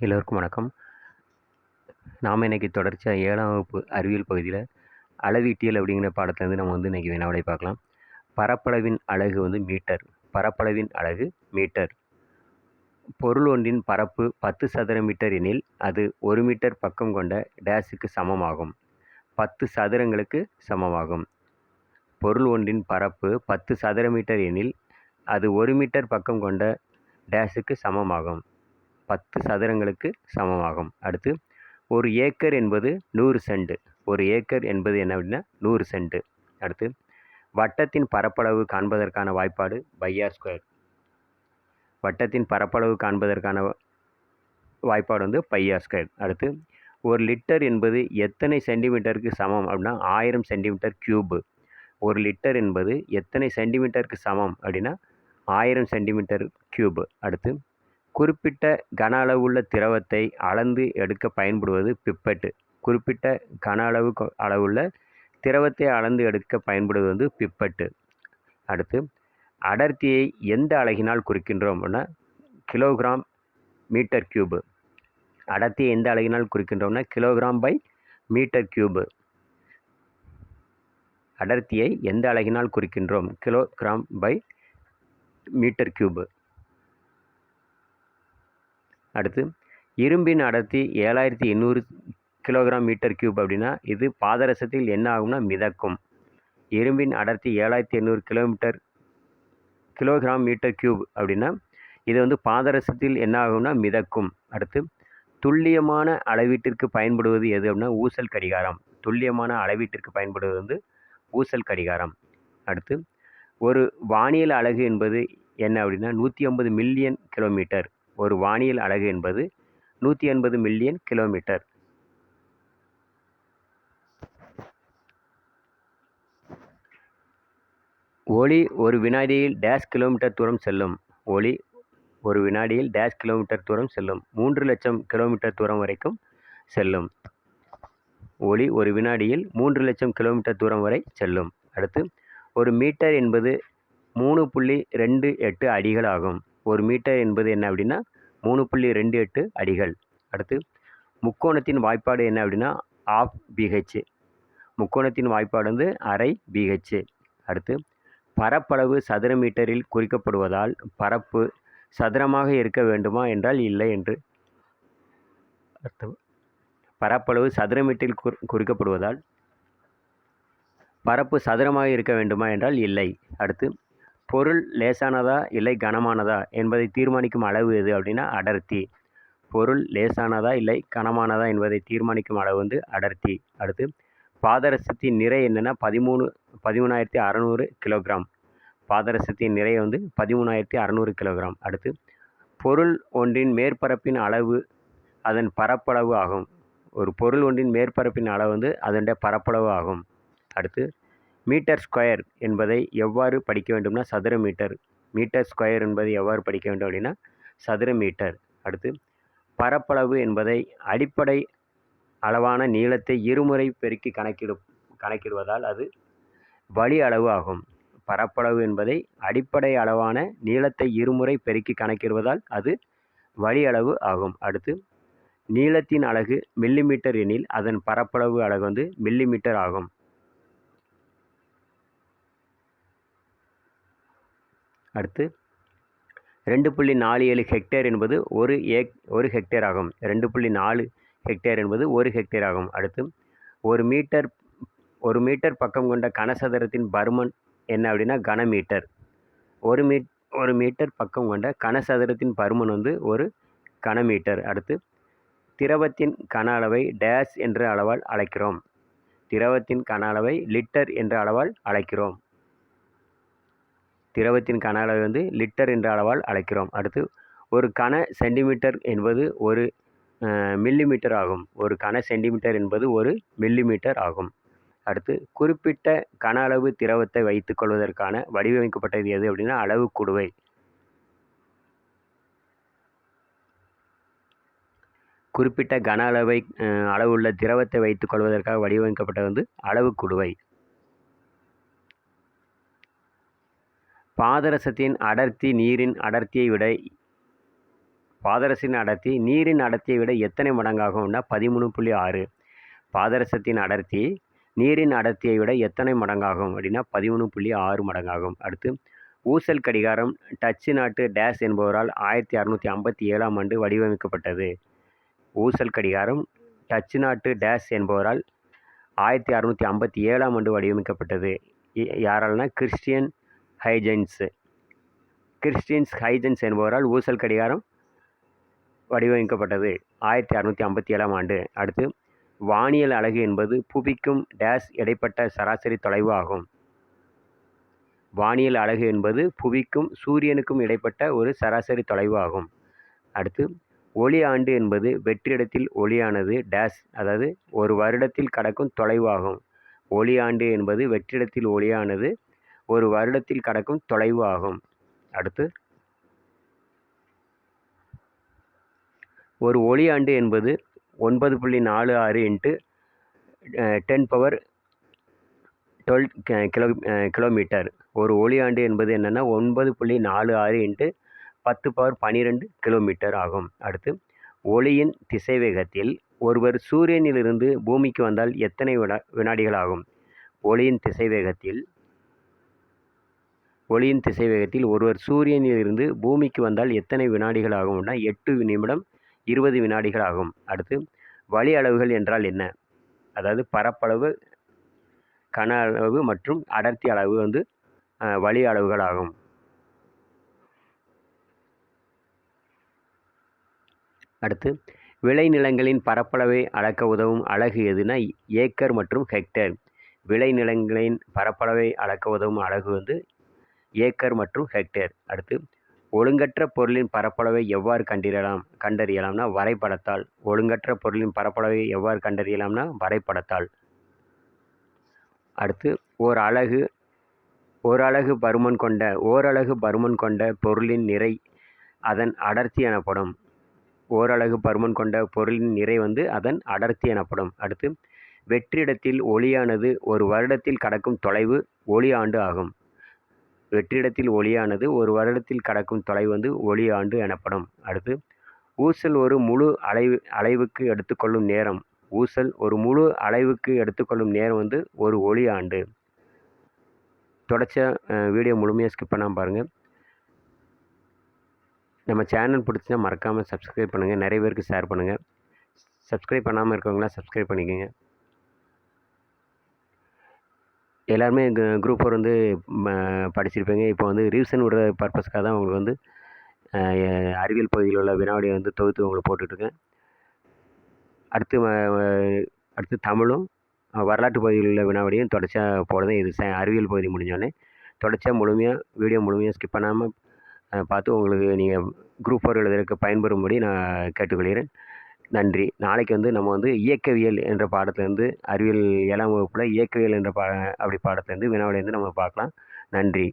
எல்லோருக்கும் வணக்கம். நாம் இன்றைக்கி தொடர்ச்சியாக ஏழாம் வகுப்பு அறிவியல் பகுதியில் அளவீட்டியல் அப்படிங்கிற பாடத்துலேருந்து நம்ம வந்து இன்றைக்கி வினாவிடை பார்க்கலாம். பரப்பளவின் அலகு வந்து மீட்டர். பரப்பளவின் அலகு மீட்டர். பொருள் ஒன்றின் பரப்பு பத்து சதுர மீட்டர் எனில் அது ஒரு மீட்டர் பக்கம் கொண்ட டேஸுக்கு சமமாகும். பத்து சதுரங்களுக்கு சமமாகும். பொருள் ஒன்றின் பரப்பு பத்து சதுர மீட்டர் எனில் அது ஒரு மீட்டர் பக்கம் கொண்ட டேஸுக்கு சமமாகும். பத்து சதுரங்களுக்கு சமமாகும். அடுத்து ஒரு ஏக்கர் என்பது நூறு சென்ட். ஒரு ஏக்கர் என்பது என்ன அப்படின்னா நூறு சென்ட். அடுத்து வட்டத்தின் பரப்பளவு காண்பதற்கான வாய்ப்பாடு பையார் ஸ்கொயர். வட்டத்தின் பரப்பளவு காண்பதற்கான வாய்ப்பாடு வந்து பையார் ஸ்கொயர். அடுத்து ஒரு லிட்டர் என்பது எத்தனை சென்டிமீட்டருக்கு சமம் அப்படின்னா ஆயிரம் சென்டிமீட்டர் க்யூபு. ஒரு லிட்டர் என்பது எத்தனை சென்டிமீட்டருக்கு சமம் அப்படின்னா ஆயிரம் சென்டிமீட்டர் க்யூபு. அடுத்து குறிப்பிட்ட கன அளவுள்ள திரவத்தை அளந்து எடுக்க பயன்படுவது பிப்பெட்டு. குறிப்பிட்ட கன அளவு அளவுள்ள திரவத்தை அளந்து எடுக்க பயன்படுவது வந்து பிப்பெட்டு. அடுத்து அடர்த்தியை எந்த அலகினால் குறிக்கின்றோம் அப்படின்னா கிலோகிராம் மீட்டர் கியூபு. அடர்த்தியை எந்த அலகினால் குறிக்கின்றோம்னா கிலோகிராம் பை மீட்டர் கியூபு. அடர்த்தியை எந்த அலகினால் குறிக்கின்றோம்? Kilogram per metre cube. அடுத்து இரும்பின் அடர்த்தி ஏழாயிரத்தி எண்ணூறு கிலோகிராம் மீட்டர் கியூப் அப்படின்னா இது பாதரசத்தில் என்ன ஆகும்னா மிதக்கும். இரும்பின் அடர்த்தி ஏழாயிரத்தி எண்ணூறு கிலோமீட்டர் கிலோகிராம் மீட்டர் கியூப் அப்படின்னா இது வந்து பாதரசத்தில் என்ன ஆகும்னா மிதக்கும். அடுத்து துல்லியமான அளவீட்டிற்கு பயன்படுவது எது அப்படின்னா ஊசல் கடிகாரம். துல்லியமான அளவீட்டிற்கு பயன்படுவது வந்து ஊசல் கடிகாரம். அடுத்து ஒரு வானியல் அலகு என்பது என்ன அப்படின்னா நூற்றி ஐம்பது மில்லியன் கிலோமீட்டர். ஒரு வானியல் அலகு என்பது நூற்றி எண்பது மில்லியன் கிலோமீட்டர். ஒளி ஒரு வினாடியில் டேஷ் கிலோமீட்டர் தூரம் செல்லும். ஒளி ஒரு வினாடியில் டேஷ் கிலோமீட்டர் தூரம் செல்லும். மூன்று லட்சம் கிலோமீட்டர் தூரம் வரைக்கும் செல்லும். ஒளி ஒரு வினாடியில் மூன்று லட்சம் கிலோமீட்டர் தூரம் வரை செல்லும். அடுத்து ஒரு மீட்டர் என்பது மூணு புள்ளி ரெண்டு எட்டு அடிகள் ஆகும் ஒரு மீட்டர் என்பது என்ன அப்படின்னா மூணு புள்ளி ரெண்டு எட்டு அடிகள். அடுத்து முக்கோணத்தின் வாய்ப்பாடு என்ன அப்படின்னா ஆஃப் பிஹெச் முக்கோணத்தின் வாய்ப்பாடு வந்து அரை பிஹெச் அடுத்து பரப்பளவு சதுர மீட்டரில் குறிக்கப்படுவதால் பரப்பு சதுரமாக இருக்க வேண்டுமா என்றால் இல்லை என்று. அர்த்தம் பரப்பளவு சதுர மீட்டரில் குறி குறிக்கப்படுவதால் பரப்பு சதுரமாக இருக்க வேண்டுமா என்றால் இல்லை. அடுத்து பொருள் லேசானதா இல்லை கனமானதா என்பதை தீர்மானிக்கும் அளவு எது அப்படின்னா அடர்த்தி. பொருள் லேசானதா இல்லை கனமானதா என்பதை தீர்மானிக்கும் அளவு வந்து அடர்த்தி. அடுத்து பாதரசத்தின் நிறை என்னென்னா பதிமூணு பதிமூணாயிரத்தி அறநூறு கிலோகிராம். பாதரசத்தின் நிறை வந்து பதிமூணாயிரத்தி அறநூறு கிலோகிராம். அடுத்து பொருள் ஒன்றின் மேற்பரப்பின் அளவு அதன் பரப்பளவு ஆகும். ஒரு பொருள் ஒன்றின் மேற்பரப்பின் அளவு வந்து அதனுடைய பரப்பளவு ஆகும். அடுத்து மீட்டர் ஸ்கொயர் என்பதை எவ்வாறு படிக்க வேண்டும்னா சதுர மீட்டர். மீட்டர் ஸ்கொயர் என்பதை எவ்வாறு படிக்க வேண்டும் அப்படின்னா சதுர மீட்டர். அடுத்து பரப்பளவு என்பதை அடிப்படை அளவான நீளத்தை இருமுறை பெருக்கி கணக்கிடு கணக்கிடுவதால் அது வழி அளவு ஆகும். பரப்பளவு என்பதை அடிப்படை அளவான நீளத்தை இருமுறை பெருக்கி கணக்கிடுவதால் அது வழி அளவு ஆகும். அடுத்து நீளத்தின் அலகு மில்லிமீட்டர் எனில் அதன் பரப்பளவு அலகு வந்து மில்லிமீட்டர் ஆகும். அடுத்து ரெண்டு புள்ளி நாலு ஏழு ஹெக்டேர் என்பது ஒரு ஏக் ஒரு ஹெக்டேர் ஆகும். ரெண்டு புள்ளி நாலு ஹெக்டேர் என்பது ஒரு ஹெக்டேர் ஆகும். அடுத்து ஒரு மீட்டர் ஒரு மீட்டர் பக்கம் கொண்ட கனசதுரத்தின் பருமன் என்ன அப்படின்னா கனமீட்டர். ஒரு மீ ஒரு மீட்டர் பக்கம் கொண்ட கனசதுரத்தின் பருமன் வந்து ஒரு கனமீட்டர். அடுத்து திரவத்தின் கன அளவை டேஷ் என்ற அளவால் அழைக்கிறோம். திரவத்தின் கன அளவை லிட்டர் என்ற அளவால் அழைக்கிறோம். திரவத்தின் கன அளவை வந்து லிட்டர் என்ற அளவால் அழைக்கிறோம். அடுத்து ஒரு கன சென்டிமீட்டர் என்பது ஒரு மில்லிமீட்டர் ஆகும். ஒரு கன சென்டிமீட்டர் என்பது ஒரு மில்லிமீட்டர் ஆகும். அடுத்து குறிப்பிட்ட கன அளவு திரவத்தை வைத்துக் கொள்வதற்கான வடிவமைக்கப்பட்டது எது அப்படின்னா அளவு குடுவை. குறிப்பிட்ட கன அளவை அளவுள்ள திரவத்தை வைத்துக் கொள்வதற்காக வடிவமைக்கப்பட்டது வந்து அளவு குடுவை. பாதரசத்தின் அடர்த்தி நீரின் அடர்த்தியை விட பாதரசத்தின் அடர்த்தி நீரின் அடர்த்தியை விட எத்தனை மடங்காகும்னா பதிமூணு புள்ளி ஆறு. பாதரசத்தின் அடர்த்தி நீரின் அடர்த்தியை விட எத்தனை மடங்காகும் அப்படின்னா பதிமூணு புள்ளி ஆறு மடங்காகும். அடுத்து ஊசல் கடிகாரம் டச்சு நாட்டு டேஸ் என்பவரால் ஆயிரத்தி அறநூற்றி ஐம்பத்தி ஏழாம் ஆண்டு வடிவமைக்கப்பட்டது. ஊசல் கடிகாரம் டச்சு நாட்டு டேஸ் என்பவரால் ஆயிரத்தி அறநூற்றி ஐம்பத்தி ஏழாம் ஆண்டு வடிவமைக்கப்பட்டது. யாரால்னா கிறிஸ்டியன் ஹைஜென்ஸ் கிறிஸ்டியன்ஸ் ஹைஜென்ஸ் என்பவரால் ஊசல் கடிகாரம் வடிவமைக்கப்பட்டது. ஆயிரத்தி அறநூற்றி ஐம்பத்தி ஏழாம் ஆண்டு. அடுத்து வானியல் அலகு என்பது புவிக்கும் டேஸ் இடைப்பட்ட சராசரி தொலைவு ஆகும். வானியல் அலகு என்பது புவிக்கும் சூரியனுக்கும் இடைப்பட்ட ஒரு சராசரி தொலைவு ஆகும். அடுத்து ஒளி ஆண்டு என்பது வெற்றிடத்தில் ஒளியானது டேஸ் அதாவது ஒரு வருடத்தில் கடக்கும் தொலைவு ஆகும். ஒளி ஆண்டு என்பது வெற்றிடத்தில் ஒளியானது ஒரு வருடத்தில் கடக்கும் தொலைவு ஆகும். அடுத்து ஒரு ஒளி ஆண்டு என்பது ஒன்பது புள்ளி நாலு ஆறு into ten power twelve kilo kilometre. ஒரு ஒளி ஆண்டு என்பது என்னென்னா ஒன்பது புள்ளி நாலு ஆறு இன்ட்டு பத்து பவர் பன்னிரெண்டு கிலோமீட்டர் ஆகும். அடுத்து ஒளியின் திசைவேகத்தில் ஒருவர் சூரியனிலிருந்து பூமிக்கு வந்தால் எத்தனை வினா வினாடிகள் ஆகும்? ஒளியின் திசைவேகத்தில் ஒளியின் திசைவேகத்தில் ஒருவர் சூரியனிலிருந்து பூமிக்கு வந்தால் எத்தனை வினாடிகள் ஆகும்னா எட்டு நிமிடம் இருபது வினாடிகள் ஆகும். அடுத்து வழி அளவுகள் என்றால் என்ன? அதாவது பரப்பளவு கன அளவு மற்றும் அடர்த்தி அளவு வந்து வழி அளவுகள் ஆகும். அடுத்து விளைநிலங்களின் பரப்பளவை அளக்க உதவும் அலகு எதுனா ஏக்கர் மற்றும் ஹெக்டேர். விளைநிலங்களின் பரப்பளவை அளக்க உதவும் அலகு வந்து ஏக்கர் மற்றும் ஹெக்டேர். அடுத்து ஒழுங்கற்ற பொருளின் பரப்பளவை எவ்வாறு கண்டறியலாம்? கண்டறியலாம்னா வரைபடத்தால். ஒழுங்கற்ற பொருளின் பரப்பளவை எவ்வாறு கண்டறியலாம்னா வரைபடத்தால். அடுத்து ஓர் அலகு ஓர் அலகு பருமன் கொண்ட ஓரலகு பருமன் கொண்ட பொருளின் நிறை அதன் அடர்த்தி எனப்படும். ஓரலகு பருமன் கொண்ட பொருளின் நிறை வந்து அதன் அடர்த்தி எனப்படும். அடுத்து வெற்றிடத்தில் ஒளியானது ஒரு வருடத்தில் கடக்கும் தொலைவு ஒளி ஆண்டு ஆகும். வெற்றிடத்தில் ஒளியானது ஒரு வருடத்தில் கடக்கும் தொலைவு வந்து ஒளி ஆண்டு எனப்படும். அடுத்து ஊசல் ஒரு முழு அலைவு அலைவுக்கு எடுத்துக்கொள்ளும் நேரம். ஊசல் ஒரு முழு அலைவுக்கு எடுத்துக்கொள்ளும் நேரம் வந்து ஒரு ஒளி ஆண்டு தொடச்ச வீடியோ முழுமையாக ஸ்கிப் பண்ணாமல் பாருங்கள் நம்ம சேனல் பிடிச்சா மறக்காமல் சப்ஸ்கிரைப் பண்ணுங்கள் நிறைய பேருக்கு ஷேர் பண்ணுங்கள் சப்ஸ்கிரைப் பண்ணாமல் இருக்கவங்களாம் சப்ஸ்கிரைப் பண்ணிக்கோங்க. எல்லாருமே குரூப் ஃபோர் வந்து ம, படிச்சிருப்பீங்க. இப்போ வந்து ரிவிஷன் விடுற பர்பஸ்க்காக தான் உங்களுக்கு வந்து அறிவியல் பகுதியில் உள்ள வினாடியை வந்து தொகுத்து உங்களுக்கு போட்டுட்ருக்கேன். அடுத்து அடுத்து தமிழும் வரலாற்று பகுதியில் உள்ள வினாவிடையும் தொடர்ச்சியாக போடுறேன். இது ச அறிவியல் பகுதி முடிஞ்சோடனே. தொடர்ச்சியாக முழுமையாக வீடியோ முழுமையாக ஸ்கிப் பண்ணாமல் பார்த்து உங்களுக்கு நீங்கள் குரூப் ஃபோர் எழுதுறதுக்கு பயன்பெறும்படி நான் கேட்டுக்கொள்கிறேன். நன்றி. நாளைக்கு வந்து நம்ம வந்து இயக்கவியல் என்ற பாடத்துலேருந்து அறிவியல் ஏழாம் வகுப்பில் இயக்கவியல் என்ற பா அப்படி பாடத்துலேருந்து வந்து நம்ம பார்க்கலாம். நன்றி.